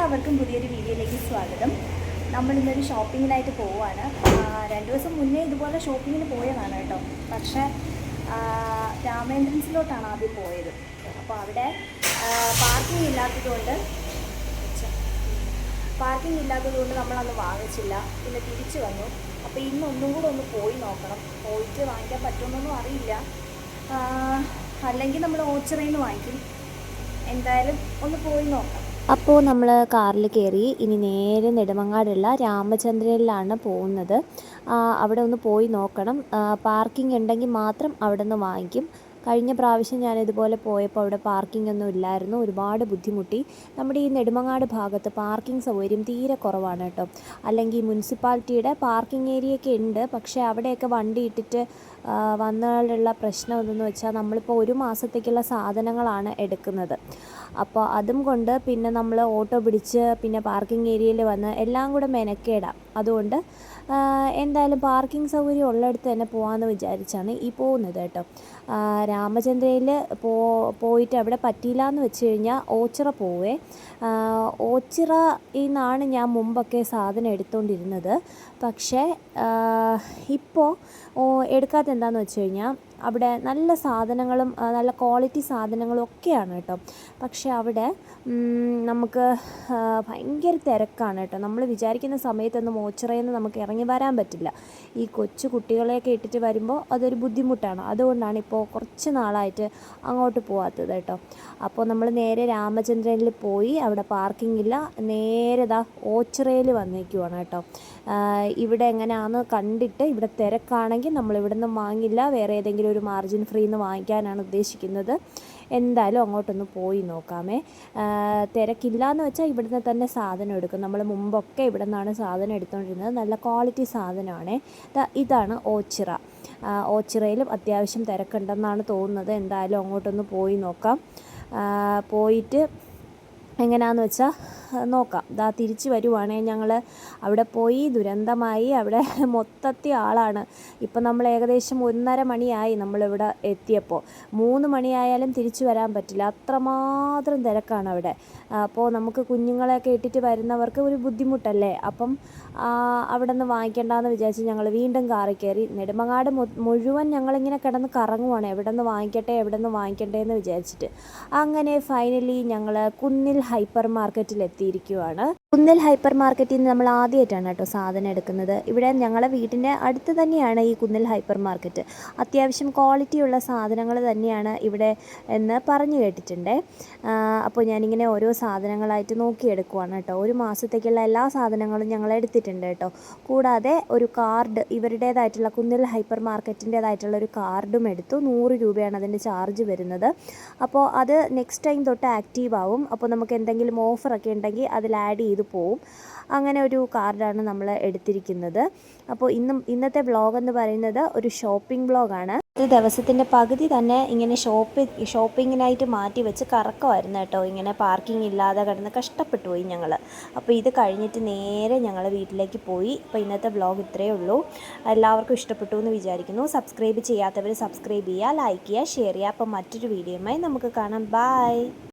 എല്ലാവർക്കും പുതിയൊരു വീഡിയോയിലേക്ക് സ്വാഗതം. നമ്മൾ ഇന്നൊരു ഷോപ്പിങ്ങിനായിട്ട് പോവുകയാണ്. രണ്ട് ദിവസം മുന്നേ ഇതുപോലെ ഷോപ്പിങ്ങിന് പോയതാണ് കേട്ടോ. പക്ഷേ രാമേന്ദ്രൻസിലോട്ടാണ് ആദ്യം പോയത്. അപ്പോൾ അവിടെ പാർക്കിംഗ് ഇല്ലാത്തതുകൊണ്ട് പാർക്കിംഗ് ഇല്ലാത്തതുകൊണ്ട് നമ്മളന്ന് വാങ്ങിച്ചില്ല. പിന്നെ തിരിച്ചു വന്നു. അപ്പോൾ ഇന്ന് ഒന്നും കൂടെ ഒന്ന് പോയി നോക്കണം. പോയിട്ട് വാങ്ങിക്കാൻ പറ്റുമെന്നൊന്നും അറിയില്ല. അല്ലെങ്കിൽ നമ്മൾ ഓച്ചറയിൽ വാങ്ങിക്കും. എന്തായാലും ഒന്ന് പോയി നോക്കാം. അപ്പോൾ നമ്മൾ കാറിൽ കയറി ഇനി നേരെ നെടുമങ്ങാടുള്ള രാമചന്ദ്രനിലാണ് പോകുന്നത്. അവിടെ ഒന്ന് പോയി നോക്കണം. പാർക്കിംഗ് ഉണ്ടെങ്കിൽ മാത്രം അവിടെ നിന്ന് വാങ്ങിക്കും. കഴിഞ്ഞ പ്രാവശ്യം ഞാൻ ഇതുപോലെ പോയപ്പോൾ അവിടെ പാർക്കിംഗ് ഒന്നും ഇല്ലായിരുന്നു. ഒരുപാട് ബുദ്ധിമുട്ടി. നമ്മുടെ ഈ നെടുമങ്ങാട് ഭാഗത്ത് പാർക്കിംഗ് സൗകര്യം തീരെ കുറവാണ് കേട്ടോ. അല്ലെങ്കിൽ മുനിസിപ്പാലിറ്റിയുടെ പാർക്കിംഗ് ഏരിയയൊക്കെ ഉണ്ട്. പക്ഷേ അവിടെയൊക്കെ വണ്ടി ഇട്ടിട്ട് വന്നാലുള്ള പ്രശ്നം എന്തെന്ന് വെച്ചാൽ നമ്മളിപ്പോൾ ഒരു മാസത്തേക്കുള്ള സാധനങ്ങളാണ് എടുക്കുന്നത്. അപ്പോൾ അതും കൊണ്ട് പിന്നെ നമ്മൾ ഓട്ടോ പിടിച്ച് പിന്നെ പാർക്കിംഗ് ഏരിയയിൽ വന്ന് എല്ലാം കൂടെ മെനക്കേടാം. അതുകൊണ്ട് എന്തായാലും പാർക്കിംഗ് സൗകര്യം ഉള്ളിടത്ത് തന്നെ പോകാമെന്ന് വിചാരിച്ചാണ് ഈ പോകുന്നത് കേട്ടോ. രാമചന്ദ്രയിൽ പോ പോയിട്ട് അവിടെ പറ്റിയില്ല എന്ന് വെച്ച് കഴിഞ്ഞാൽ ഓച്ചിറ പോവേ. ഓച്ചിറ നിന്നാണ് ഞാൻ മുമ്പൊക്കെ സാധനം എടുത്തുകൊണ്ടിരുന്നത് പക്ഷേ ഇപ്പോൾ എടുക്കാത്ത എന്താണെന്ന് വെച്ച് കഴിഞ്ഞാൽ അവിടെ നല്ല സാധനങ്ങളും നല്ല ക്വാളിറ്റി സാധനങ്ങളും ഒക്കെയാണ് കേട്ടോ. പക്ഷേ അവിടെ നമുക്ക് ഭയങ്കര തിരക്കാണ് കേട്ടോ. നമ്മൾ വിചാരിക്കുന്ന സമയത്തൊന്നും മോച്ചറയിൽ നിന്ന് നമുക്ക് ഇറങ്ങി വരാൻ പറ്റില്ല. ഈ കൊച്ചു കുട്ടികളെയൊക്കെ ഇട്ടിട്ട് വരുമ്പോൾ അതൊരു ബുദ്ധിമുട്ടാണ്. അതുകൊണ്ടാണ് ഇപ്പോൾ കുറച്ച് നാളായിട്ട് അങ്ങോട്ട് പോകാത്തത് കേട്ടോ. അപ്പോൾ നമ്മൾ നേരെ രാമചന്ദ്രനിൽ പോയി അവിടെ പാർക്കിംഗ് ഇല്ല നേരെ ദാ ഓച്ചിറയിൽ വന്നേക്കുവാണ് കേട്ടോ. ഇവിടെ എങ്ങനെയാണെന്ന് കണ്ടിട്ട് ഇവിടെ തിരക്കാണെങ്കിൽ നമ്മൾ ഇവിടെ നിന്ന് വാങ്ങില്ല. വേറെ ഏതെങ്കിലും ഒരു മാർജിൻ ഫ്രീ നിന്ന് വാങ്ങിക്കാനാണ് ഉദ്ദേശിക്കുന്നത്. എന്തായാലും അങ്ങോട്ടൊന്ന് പോയി നോക്കാമേ. തിരക്കില്ല എന്ന് വെച്ചാൽ ഇവിടുന്ന് തന്നെ സാധനം എടുക്കും. നമ്മൾ മുമ്പൊക്കെ ഇവിടെ നിന്നാണ് സാധനം എടുത്തുകൊണ്ടിരുന്നത് നല്ല ക്വാളിറ്റി സാധനമാണ്. ഇതാണ് ഓച്ചിറ. ഓച്ചിറയിലും അത്യാവശ്യം തിരക്കുണ്ടെന്നാണ് തോന്നുന്നത്. എന്തായാലും അങ്ങോട്ടൊന്ന് പോയി നോക്കാം. പോയിട്ട് എങ്ങനെയാണെന്ന് വെച്ചാൽ നോക്കാം. ദാ തിരിച്ച് വരുവാണെങ്കിൽ ഞങ്ങൾ അവിടെ പോയി ദുരന്തമായി. അവിടെ മൊത്തത്തി ആളാണ്. ഇപ്പം നമ്മൾ ഏകദേശം ഒന്നര മണിയായി നമ്മളിവിടെ എത്തിയപ്പോൾ മൂന്ന് മണിയായാലും തിരിച്ചു വരാൻ പറ്റില്ല. അത്രമാത്രം തിരക്കാണ് അവിടെ. അപ്പോൾ നമുക്ക് കുഞ്ഞുങ്ങളെയൊക്കെ ഇട്ടിട്ട് വരുന്നവർക്ക് ഒരു ബുദ്ധിമുട്ടല്ലേ? അപ്പം അവിടെ നിന്ന് വാങ്ങിക്കേണ്ടെന്ന് വിചാരിച്ച് ഞങ്ങൾ വീണ്ടും കാറി കയറി നെടുമങ്ങാട് മുഴുവൻ ഞങ്ങളിങ്ങനെ കിടന്ന് കറങ്ങുവാണ്. എവിടെ നിന്ന് വാങ്ങിക്കട്ടെ എവിടെ നിന്ന് വാങ്ങിക്കട്ടെ എന്ന് വിചാരിച്ചിട്ട്. അങ്ങനെ ഫൈനലി ഞങ്ങൾ കുന്നിൽ ഹൈപ്പർ മാർക്കറ്റിൽ എത്തിയിരിക്കുവാണ്. കുന്നൽ ഹൈപ്പർ മാർക്കറ്റിൽ നിന്ന് നമ്മൾ ആദ്യമായിട്ടാണ് കേട്ടോ സാധനം എടുക്കുന്നത്. ഇവിടെ ഞങ്ങളുടെ വീട്ടിന്റെ അടുത്ത് തന്നെയാണ് ഈ കുന്നൽ ഹൈപ്പർ മാർക്കറ്റ്. അത്യാവശ്യം ക്വാളിറ്റിയുള്ള സാധനങ്ങൾ തന്നെയാണ് ഇവിടെ എന്ന് പറഞ്ഞു കേട്ടിട്ടുണ്ട്. അപ്പോൾ ഞാനിങ്ങനെ ഓരോ സാധനങ്ങളായിട്ട് നോക്കിയെടുക്കുവാണ് കേട്ടോ. ഒരു മാസത്തേക്കുള്ള എല്ലാ സാധനങ്ങളും ഞങ്ങൾ എടുത്തിട്ടുണ്ട് കേട്ടോ. കൂടാതെ ഒരു കാർഡ് ഇവരുടേതായിട്ടുള്ള കുന്നൽ ഹൈപ്പർ മാർക്കറ്റിന്റേതായിട്ടുള്ള ഒരു കാർഡും എടുത്തു. നൂറ് രൂപയാണ് അതിന്റെ ചാർജ് വരുന്നത്. അപ്പോൾ അത് നെക്സ്റ്റ് ടൈം തൊട്ട് ആക്റ്റീവ് ആവും. അപ്പോൾ നമുക്ക് എന്തെങ്കിലും ഓഫറൊക്കെ ഉണ്ടെങ്കിൽ അതിൽ ആഡ് ചെയ്ത് പോവും. അങ്ങനെ ഒരു കാർഡാണ് നമ്മൾ എടുത്തിരിക്കുന്നത്. അപ്പോൾ ഇന്നും ഇന്നത്തെ വ്ളോഗ് എന്ന് പറയുന്നത് ഒരു ഷോപ്പിംഗ് വ്ളോഗാണ് ഒരു ദിവസത്തിന്റെ പകുതി തന്നെ ഇങ്ങനെ ഷോപ്പിംഗ് ഷോപ്പിങ്ങിനായിട്ട് മാറ്റി വെച്ച് കറക്കമായിരുന്നു കേട്ടോ. ഇങ്ങനെ പാർക്കിംഗ് ഇല്ലാതെ കിടന്ന് കഷ്ടപ്പെട്ടു പോയി ഞങ്ങൾ അപ്പോൾ ഇത് കഴിഞ്ഞിട്ട് നേരെ ഞങ്ങൾ വീട്ടിലേക്ക് പോയി. അപ്പോൾ ഇന്നത്തെ വ്ളോഗ് ഇത്രയേ ഉള്ളൂ. എല്ലാവർക്കും ഇഷ്ടപ്പെട്ടു എന്ന് വിചാരിക്കുന്നു. സബ്സ്ക്രൈബ് ചെയ്യാത്തവർ സബ്സ്ക്രൈബ് ചെയ്യുക ലൈക്ക് ചെയ്യുക ഷെയർ ചെയ്യുക. അപ്പോൾ മറ്റൊരു വീഡിയോയുമായി നമുക്ക് കാണാം. ബൈ